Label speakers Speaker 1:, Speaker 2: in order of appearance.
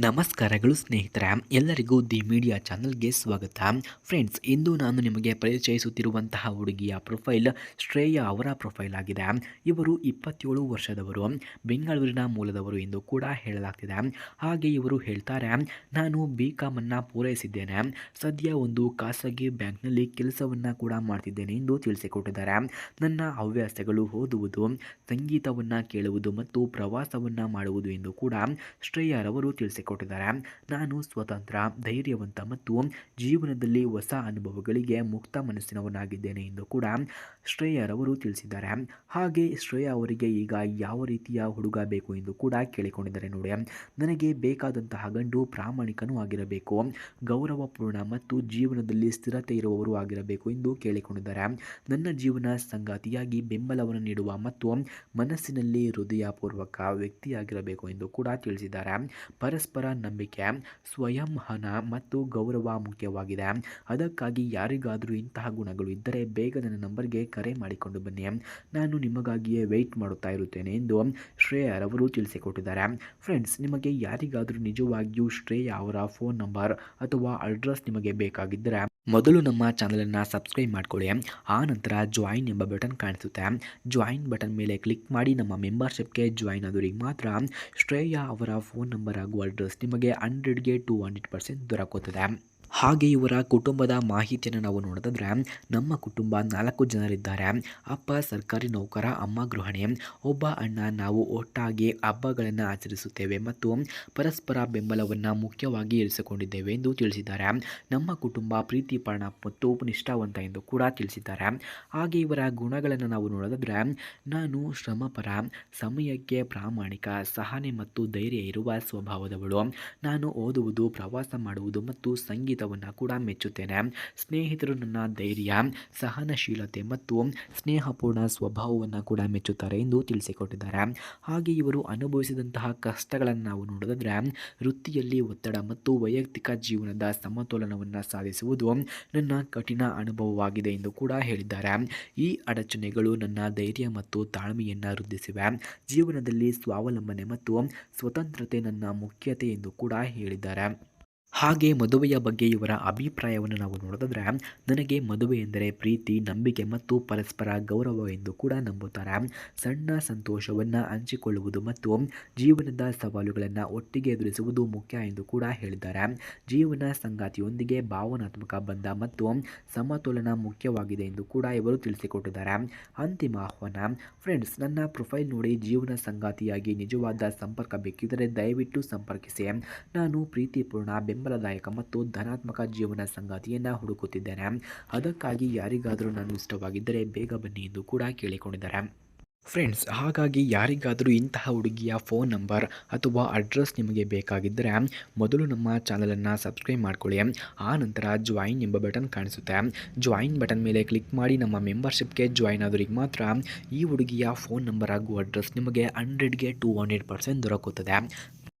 Speaker 1: ನಮಸ್ಕಾರಗಳು ಸ್ನೇಹಿತರೆ, ಎಲ್ಲರಿಗೂ ದಿ ಮೀಡಿಯಾ ಚಾನಲ್ಗೆ ಸ್ವಾಗತ. ಫ್ರೆಂಡ್ಸ್, ಇಂದು ನಾನು ನಿಮಗೆ ಪರಿಚಯಿಸುತ್ತಿರುವಂತಹ ಹುಡುಗಿಯ ಪ್ರೊಫೈಲ್ ಶ್ರೇಯಾ ಅವರ ಪ್ರೊಫೈಲ್ ಆಗಿದೆ. ಇವರು ಇಪ್ಪತ್ತೇಳು ವರ್ಷದವರು, ಬೆಂಗಳೂರಿನ ಮೂಲದವರು ಎಂದು ಕೂಡ ಹೇಳಲಾಗ್ತಿದೆ. ಹಾಗೆ ಇವರು ಹೇಳ್ತಾರೆ, ನಾನು ಬಿ ಕಾಮನ್ನು ಪೂರೈಸಿದ್ದೇನೆ. ಸದ್ಯ ಒಂದು ಖಾಸಗಿ ಬ್ಯಾಂಕ್ನಲ್ಲಿ ಕೆಲಸವನ್ನು ಕೂಡ ಮಾಡ್ತಿದ್ದೇನೆ ಎಂದು ತಿಳಿಸಿಕೊಟ್ಟಿದ್ದಾರೆ. ನನ್ನ ಹವ್ಯಾಸಗಳು ಓದುವುದು, ಸಂಗೀತವನ್ನು ಕೇಳುವುದು ಮತ್ತು ಪ್ರವಾಸವನ್ನು ಮಾಡುವುದು ಎಂದು ಕೂಡ ಶ್ರೇಯಾರವರು ತಿಳಿಸಿಕೊಟ್ಟಿದ್ದಾರೆ. ನಾನು ಸ್ವತಂತ್ರ, ಧೈರ್ಯವಂತ ಮತ್ತು ಜೀವನದಲ್ಲಿ ಹೊಸ ಅನುಭವಗಳಿಗೆ ಮುಕ್ತ ಮನಸ್ಸಿನವನಾಗಿದ್ದೇನೆ ಎಂದು ಕೂಡ ಶ್ರೇಯರವರು ತಿಳಿಸಿದ್ದಾರೆ. ಹಾಗೆ ಶ್ರೇಯ ಅವರಿಗೆ ಈಗ ಯಾವ ರೀತಿಯ ಹುಡುಗ ಬೇಕು ಎಂದು ಕೂಡ ಕೇಳಿಕೊಂಡಿದ್ದಾರೆ ನೋಡಿ. ನನಗೆ ಬೇಕಾದಂತಹ ಗಂಡು ಪ್ರಾಮಾಣಿಕನೂ ಆಗಿರಬೇಕು. ಗೌರವಪೂರ್ಣ ಮತ್ತು ಜೀವನದಲ್ಲಿ ಸ್ಥಿರತೆ ಇರುವವರು ಆಗಿರಬೇಕು ಎಂದು ಕೇಳಿಕೊಂಡಿದ್ದಾರೆ. ನನ್ನ ಜೀವನ ಸಂಗಾತಿಯಾಗಿ ಬೆಂಬಲವನ್ನು ನೀಡುವ ಮತ್ತು ಮನಸ್ಸಿನಲ್ಲಿ ಹೃದಯಪೂರ್ವಕ ವ್ಯಕ್ತಿಯಾಗಿರಬೇಕು ಎಂದು ಕೂಡ ತಿಳಿಸಿದ್ದಾರೆ. ಪರಸ್ಪರ ನಂಬಿಕೆ, ಸ್ವಯಂ ಹಣ ಮತ್ತು ಗೌರವ ಮುಖ್ಯವಾಗಿದೆ. ಅದಕ್ಕಾಗಿ ಯಾರಿಗಾದರೂ ಇಂತಹ ಗುಣಗಳು ಇದ್ದರೆ ಬೇಗ ನನ್ನ ನಂಬರ್ಗೆ ಕರೆ ಮಾಡಿಕೊಂಡು ಬನ್ನಿ. ನಾನು ನಿಮಗಾಗಿಯೇ ವೆಯ್ಟ್ ಮಾಡುತ್ತಾ ಇರುತ್ತೇನೆ ಎಂದು ಶ್ರೇಯರವರು ತಿಳಿಸಿಕೊಟ್ಟಿದ್ದಾರೆ. ಫ್ರೆಂಡ್ಸ್ ನಿಮಗೆ ಯಾರಿಗಾದರೂ ನಿಜವಾಗಿಯೂ ಶ್ರೇಯ ಅವರ ಫೋನ್ ನಂಬರ್ ಅಥವಾ ಅಡ್ರೆಸ್ ನಿಮಗೆ ಬೇಕಾಗಿದ್ದರೆ ಮೊದಲು ನಮ್ಮ ಚಾನಲನ್ನು ಸಬ್ಸ್ಕ್ರೈಬ್ ಮಾಡ್ಕೊಳ್ಳಿ. ಆ ನಂತರ ಜಾಯಿನ್ ಎಂಬ ಬಟನ್ ಕಾಣಿಸುತ್ತೆ. ಜಾಯಿನ್ ಬಟನ್ ಮೇಲೆ ಕ್ಲಿಕ್ ಮಾಡಿ ನಮ್ಮ ಮೆಂಬರ್ಶಿಪ್ಗೆ ಜಾಯಿನ್ ಆದವರಿಗೆ ಮಾತ್ರ ಶ್ರೇಯ ಅವರ ಫೋನ್ ನಂಬರ್ ಹಾಗೂ ಅಡ್ರೆಸ್ ನಿಮಗೆ ಹಂಡ್ರೆಡ್ಗೆ ಟು ಹಂಡ್ರೆಡ್ ಪರ್ಸೆಂಟ್ ದೊರಕುತ್ತದೆ. ಹಾಗೆ ಇವರ ಕುಟುಂಬದ ಮಾಹಿತಿಯನ್ನು ನಾವು ನೋಡೋದಾದ್ರೆ, ನಮ್ಮ ಕುಟುಂಬ ನಾಲ್ಕು ಜನರಿದ್ದಾರೆ. ಅಪ್ಪ, ಸರ್ಕಾರಿ ನೌಕರ, ಅಮ್ಮ ಗೃಹಿಣಿ. ಒಬ್ಬ ಅಣ್ಣ, ನಾವು ಒಟ್ಟಾಗಿ ಹಬ್ಬಗಳನ್ನು ಆಚರಿಸುತ್ತೇವೆ ಮತ್ತು ಪರಸ್ಪರ ಬೆಂಬಲವನ್ನು ಮುಖ್ಯವಾಗಿ ಇರಿಸಿಕೊಂಡಿದ್ದೇವೆ ಎಂದು ತಿಳಿಸಿದ್ದಾರೆ. ನಮ್ಮ ಕುಟುಂಬ ಪ್ರೀತಿಪರ್ಣ ಮತ್ತು ಉಪನಿಷ್ಠಾವಂತ ಎಂದು ಕೂಡ ತಿಳಿಸಿದ್ದಾರೆ. ಹಾಗೆ ಇವರ ಗುಣಗಳನ್ನು ನಾವು ನೋಡೋದಾದರೆ, ನಾನು ಶ್ರಮಪರ, ಸಮಯಕ್ಕೆ ಪ್ರಾಮಾಣಿಕ, ಸಹನೆ ಮತ್ತು ಧೈರ್ಯ ಇರುವ ಸ್ವಭಾವದವಳು. ನಾನು ಓದುವುದು, ಪ್ರವಾಸ ಮಾಡುವುದು ಮತ್ತು ಸಂಗೀತವನ್ನು ಕೂಡ ಮೆಚ್ಚುತ್ತೇನೆ. ಸ್ನೇಹಿತರು ನನ್ನ ಧೈರ್ಯ, ಸಹನಶೀಲತೆ ಮತ್ತು ಸ್ನೇಹಪೂರ್ಣ ಸ್ವಭಾವವನ್ನು ಕೂಡ ಮೆಚ್ಚುತ್ತಾರೆ ಎಂದು ತಿಳಿಸಿಕೊಟ್ಟಿದ್ದಾರೆ. ಹಾಗೆ ಇವರು ಅನುಭವಿಸಿದಂತಹ ಕಷ್ಟಗಳನ್ನು ನಾವು ನೋಡೋದಾದರೆ, ವೃತ್ತಿಯಲ್ಲಿ ಒತ್ತಡ ಮತ್ತು ವೈಯಕ್ತಿಕ ಜೀವನದ ಸಮತೋಲನವನ್ನು ಸಾಧಿಸುವುದು ನನ್ನ ಕಠಿಣ ಅನುಭವವಾಗಿದೆ ಎಂದು ಕೂಡ ಹೇಳಿದ್ದಾರೆ. ಈ ಅಡಚಣೆಗಳು ನನ್ನ ಧೈರ್ಯ ಮತ್ತು ತಾಳ್ಮೆಯನ್ನು ವೃದ್ಧಿಸಿವೆ. ಜೀವನದಲ್ಲಿ ಸ್ವಾವಲಂಬನೆ ಮತ್ತು ಸ್ವತಂತ್ರತೆ ನನ್ನ ಮುಖ್ಯತೆ ಎಂದು ಕೂಡ ಹೇಳಿದ್ದಾರೆ. ಹಾಗೆ ಮದುವೆಯ ಬಗ್ಗೆ ಇವರ ಅಭಿಪ್ರಾಯವನ್ನು ನಾವು ನೋಡೋದಾದರೆ, ನನಗೆ ಮದುವೆ ಎಂದರೆ ಪ್ರೀತಿ, ನಂಬಿಕೆ ಮತ್ತು ಪರಸ್ಪರ ಗೌರವ ಎಂದು ಕೂಡ ನಂಬುತ್ತಾರೆ. ಸಣ್ಣ ಸಂತೋಷವನ್ನು ಹಂಚಿಕೊಳ್ಳುವುದು ಮತ್ತು ಜೀವನದ ಸವಾಲುಗಳನ್ನು ಒಟ್ಟಿಗೆ ಎದುರಿಸುವುದು ಮುಖ್ಯ ಎಂದು ಕೂಡ ಹೇಳಿದ್ದಾರೆ. ಜೀವನ ಸಂಗಾತಿಯೊಂದಿಗೆ ಭಾವನಾತ್ಮಕ ಬಂಧ ಮತ್ತು ಸಮತೋಲನ ಮುಖ್ಯವಾಗಿದೆ ಎಂದು ಕೂಡ ಇವರು ತಿಳಿಸಿಕೊಟ್ಟಿದ್ದಾರೆ. ಅಂತಿಮ ಆಹ್ವಾನ, ಫ್ರೆಂಡ್ಸ್, ನನ್ನ ಪ್ರೊಫೈಲ್ ನೋಡಿ ಜೀವನ ಸಂಗಾತಿಯಾಗಿ ನಿಜವಾದ ಸಂಪರ್ಕ ಬೇಕಿದ್ದರೆ ದಯವಿಟ್ಟು ಸಂಪರ್ಕಿಸಿ. ನಾನು ಪ್ರೀತಿಪೂರ್ಣ ಬೆಂಬಲದಾಯಕ ಮತ್ತು ಧನಾತ್ಮಕ ಜೀವನ ಸಂಗಾತಿಯನ್ನು ಹುಡುಕುತ್ತಿದ್ದೇನೆ ಅದಕ್ಕಾಗಿ ಯಾರಿಗಾದರೂ ನಾನು ಇಷ್ಟವಾಗಿದ್ದರೆ ಬೇಗ ಬನ್ನಿ ಎಂದು ಕೂಡ ಕೇಳಿಕೊಂಡಿದ್ದಾರೆ. ಫ್ರೆಂಡ್ಸ್, ಹಾಗಾಗಿ ಯಾರಿಗಾದರೂ ಇಂತಹ ಹುಡುಗಿಯ ಫೋನ್ ನಂಬರ್ ಅಥವಾ ಅಡ್ರೆಸ್ ನಿಮಗೆ ಬೇಕಾಗಿದ್ದರೆ ಮೊದಲು ನಮ್ಮ ಚಾನಲನ್ನು ಸಬ್ಸ್ಕ್ರೈಬ್ ಮಾಡ್ಕೊಳ್ಳಿ. ಆ ನಂತರ ಜಾಯಿನ್ ಎಂಬ ಬಟನ್ ಕಾಣಿಸುತ್ತೆ. ಜಾಯಿನ್ ಬಟನ್ ಮೇಲೆ ಕ್ಲಿಕ್ ಮಾಡಿ ನಮ್ಮ ಮೆಂಬರ್ಶಿಪ್ಗೆ ಜಾಯಿನ್ ಆದವರಿಗೆ ಮಾತ್ರ ಈ ಹುಡುಗಿಯ ಫೋನ್ ನಂಬರ್ ಹಾಗೂ ಅಡ್ರೆಸ್ ನಿಮಗೆ ಹಂಡ್ರೆಡ್ಗೆ ಟು ಹಂಡ್ರೆಡ್ ಪರ್ಸೆಂಟ್ ದೊರಕುತ್ತದೆ.